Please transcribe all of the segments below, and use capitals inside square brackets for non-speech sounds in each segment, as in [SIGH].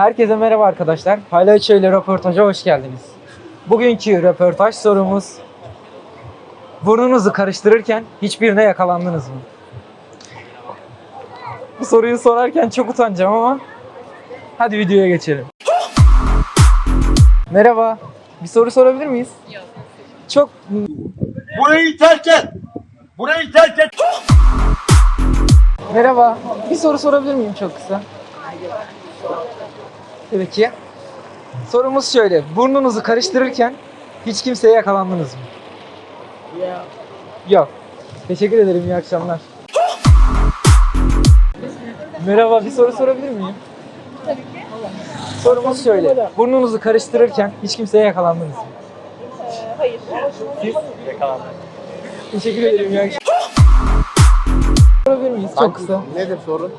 Herkese merhaba arkadaşlar. Paylaşıyor ile röportaja hoş geldiniz. Bugünkü röportaj sorumuz Burnunuzu karıştırırken hiçbirine yakalandınız mı? Bu soruyu sorarken çok utanacağım ama hadi videoya geçelim. Merhaba. Bir soru sorabilir miyiz? Yok. Çok Burayı terk et. Burayı terk et. Merhaba. Bir soru sorabilir miyim çok kısa? Peki. Sorumuz şöyle. Burnunuzu karıştırırken hiç kimseye yakalandınız mı? Yok. Teşekkür ederim. İyi akşamlar. Merhaba. Bir soru sorabilir miyim? Tabii ki. Sorumuz şöyle. Burnunuzu karıştırırken hiç kimseye yakalandınız mı? Hayır. Siz? Teşekkür ederim. İyi akşamlar. Sorabilir miyiz? Çok kısa. Nedir sorun?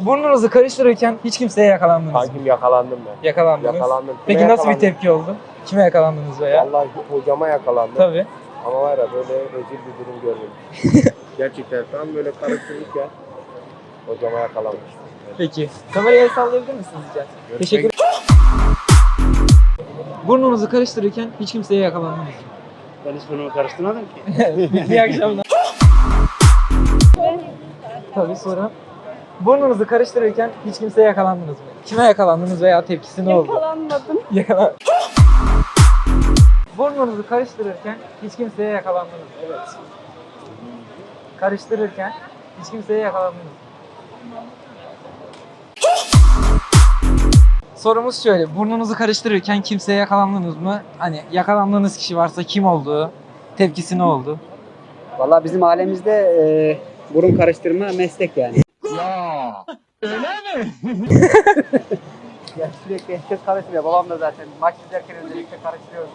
Burnunuzu karıştırırken hiç kimseye yakalandınız mı? Kankim yakalandım ben. Yakalandınız. Yakalandım. Peki Kime nasıl bir yakalandım? tepki oldu? Kime yakalandınız veya? Vallahi hocama yakalandım. Tabii. Ama var ya böyle rezil bir durum görmedim. [LAUGHS] Gerçekten tam böyle karıştırırken hocama yakalanmıştım. Peki. Kameraya el sallayabilir misiniz rica etsem? Teşekkür Burnunuzu karıştırırken hiç kimseye yakalandınız mı? Ben hiç burnumu karıştırmadım ki. [LAUGHS] İyi akşamlar. Tabii sonra. Burnunuzu karıştırırken hiç kimseye yakalandınız mı? Kime yakalandınız veya tepkisi ne oldu? Yakalanmadım. [LAUGHS] Yakalan. Burnunuzu karıştırırken hiç kimseye yakalandınız mı? Evet. Karıştırırken hiç kimseye yakalandınız mı? Sorumuz şöyle. Burnunuzu karıştırırken kimseye yakalandınız mı? Hani yakalandığınız kişi varsa kim olduğu, tepkisi ne oldu? Valla bizim ailemizde e, burun karıştırma meslek yani. ya sürekli herkes karıştırıyor. Babam da zaten maç izlerken özellikle karıştırıyoruz.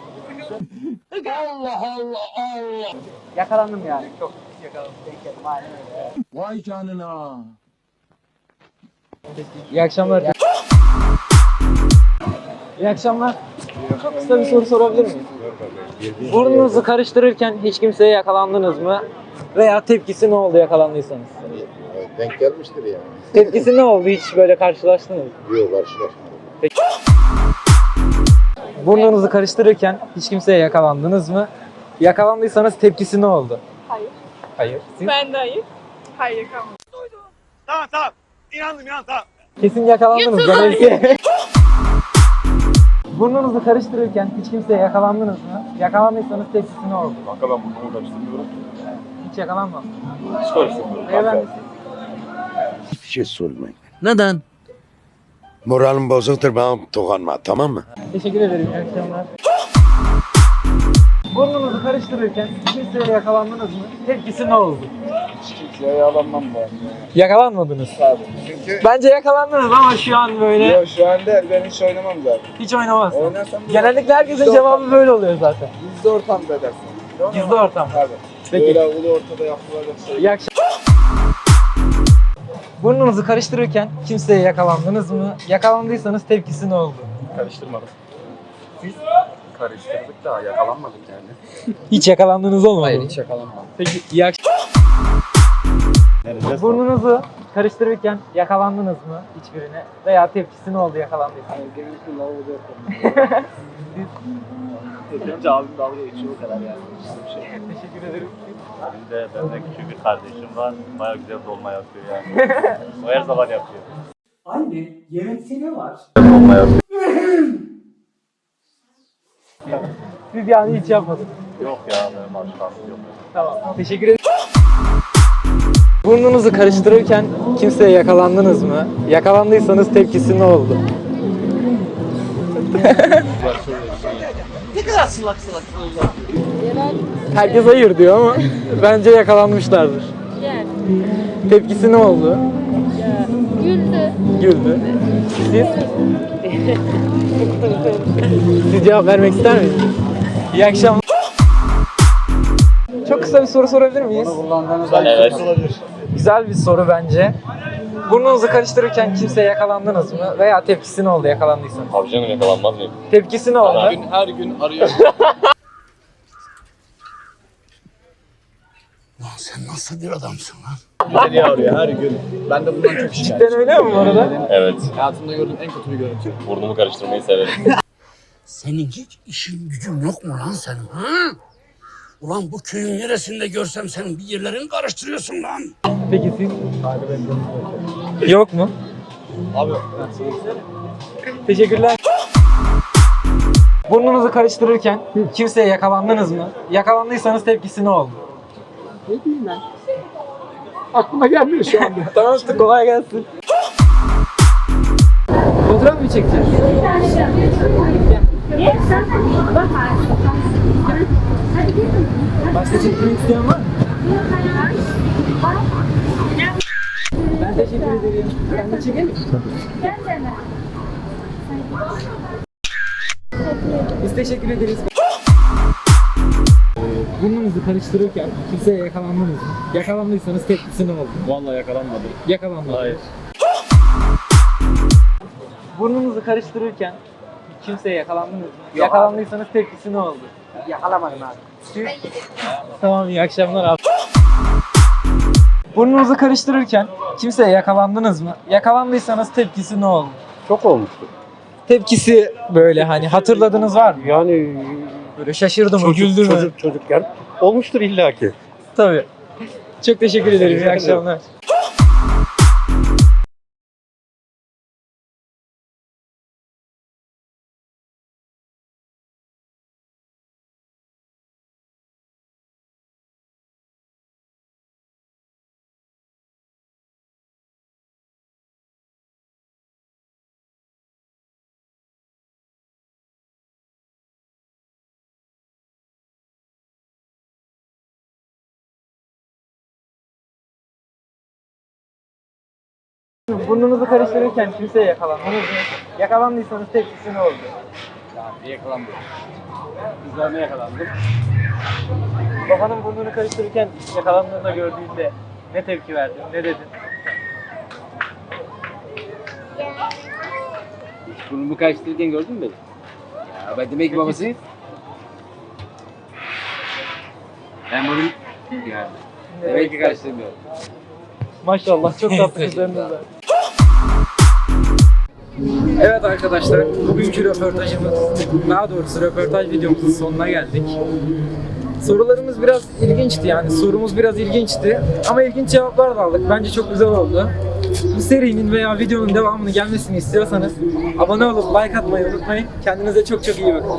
Allah Allah Allah. Yakalandım yani. Çok yakalandım. Öyle. Vay canına. İyi akşamlar. İyi akşamlar. Çok kısa bir soru sorabilir miyim? Burnunuzu karıştırırken hiç kimseye yakalandınız mı? Veya tepkisi ne oldu yakalandıysanız? Denk gelmiştir yani. Tepkisi ne oldu hiç böyle karşılaştınız mı? Yok karşılaşmadım. Burnunuzu karıştırırken hiç kimseye yakalandınız mı? Yakalandıysanız tepkisi ne oldu? Hayır. Hayır. Siz? Ben de hayır. Hayır yakalanmadım. Tamam tamam. İnandım inandım tamam. Kesin yakalandınız. Öyle- [LAUGHS] Burnunuzu karıştırırken hiç kimseye yakalandınız mı? Yakalandıysanız tepkisi ne oldu? Kanka ben burnumu karıştırmıyorum. Hiç yakalanmadım. Hiç karıştırmıyorum. Beyefendi şey sormayın. Neden? Moralim bozuktur bana dokunma tamam mı? Teşekkür ederim. İyi akşamlar. Burnunuzu karıştırırken kimseye yakalandınız mı? Tepkisi ne oldu? Kimseye yalanmam ben. Yakalanmadınız. Tabii. Çünkü Bence yakalandınız ama şu an böyle Yok şu an değil ben hiç oynamam zaten. hiç oynamaz. Oynarsam da Genellikle herkesin Gizli cevabı ortam. böyle oluyor zaten. Gizli ortamda edersin. Gizli ortam. Tabii. Peki. Böyle ulu ortada yapılacak şey. İyi akşamlar. Burnunuzu karıştırırken kimseye yakalandınız mı? Yakalandıysanız tepkisi ne oldu? Karıştırmadım. Siz? Karıştırdık da yakalanmadık yani. Hiç yakalandığınız olmadı mı? yakalanmadım. Peki iyi akşamlar. Burnunuzu karıştırırken yakalandınız mı hiçbirine? Veya tepkisi ne oldu yakalandıysanız? Genellikle lavaboda yapıyorum. [LAUGHS] Önce abim dalga geçiyor o kadar yani. Bir şey. Teşekkür ederim. Benim de bende küçük bir kardeşim var. Baya güzel dolma yapıyor yani. [LAUGHS] o her zaman yapıyor. Anne yemekte ne var? Dolma yapıyor. [LAUGHS] Siz yani hiç yapmadınız. Yok ya benim alışkanlık yok. Tamam. Teşekkür ederim. Burnunuzu karıştırırken kimseye yakalandınız mı? Yakalandıysanız tepkisi ne oldu? [LAUGHS] Ne kadar sılak sılak oldu. Herkes hayır diyor ama bence yakalanmışlardır. Yani. Tepkisi ne oldu? Güldü. Güldü. Siz? Siz cevap vermek ister misiniz? İyi akşamlar. Çok kısa bir soru sorabilir miyiz? Evet. Güzel bir soru bence. Burnunuzu karıştırırken kimseye yakalandınız mı? Veya tepkisi ne oldu yakalandıysanız? Abi canım yakalanmaz mıyım? Tepkisi ne oldu? Her gün arıyor. [LAUGHS] Lan sen nasıl bir adamsın lan? Seni arıyor her gün. Ben de bundan çok şikayetçiyim. Cidden öyle mi bu arada? Evet. Hayatımda gördüğüm en kötü bir görüntü. Burnumu karıştırmayı severim. Senin hiç işin gücün yok mu lan senin ha? Ulan bu köyün neresinde görsem senin bir yerlerini karıştırıyorsun lan. Peki siz? Yok mu? Abi Teşekkürler. Burnunuzu karıştırırken kimseye yakalandınız mı? Yakalandıysanız tepkisi ne oldu? Ne diyeyim ben? Aklıma gelmiyor şu anda. [LAUGHS] tamam işte kolay gelsin. Fotoğraf mı çekeceğiz? Başka çekmek isteyen var mı? Ben teşekkür ederim. Ben de çekeyim mi? Biz teşekkür ederiz. Burnunuzu karıştırırken kimseye yakalandınız mı? Yakalandıysanız tepkisi ne oldu? Vallahi yakalanmadım. Yakalanmadınız. Hayır. Burnunuzu karıştırırken kimseye yakalandınız mı? Yakalandıysanız tepkisi ne oldu? Yakalamadım abi. Tamam iyi akşamlar abi. Burnunuzu karıştırırken kimseye yakalandınız mı? Yakalandıysanız tepkisi ne oldu? Çok olmuştu. Tepkisi böyle hani hatırladığınız var mı? Yani Böyle şaşırdı mı, çocuk, güldü mü? çocuk, çocukken olmuştur illaki. Tabii. Çok teşekkür ederim. İyi akşamlar. Burnunuzu karıştırırken kimseye yakalandınız mı? Yakalandıysanız tepkisi ne oldu? yakalandım. Üzerine yakalandım. Babanın burnunu karıştırırken yakalandığında gördüğünde ne tepki verdin, ne dedin? Burnumu karıştırırken gördün mü beni? Ya ben demek ki babasıyız. Ben bunu yani demek ki karıştırmıyorum. Maşallah çok tatlı [LAUGHS] kızlarınız var. Evet arkadaşlar, bugünkü röportajımız, daha doğrusu röportaj videomuzun sonuna geldik. Sorularımız biraz ilginçti yani, sorumuz biraz ilginçti. Ama ilginç cevaplar da aldık. Bence çok güzel oldu. Bu serinin veya videonun devamını gelmesini istiyorsanız abone olup like atmayı unutmayın. Kendinize çok çok iyi bakın.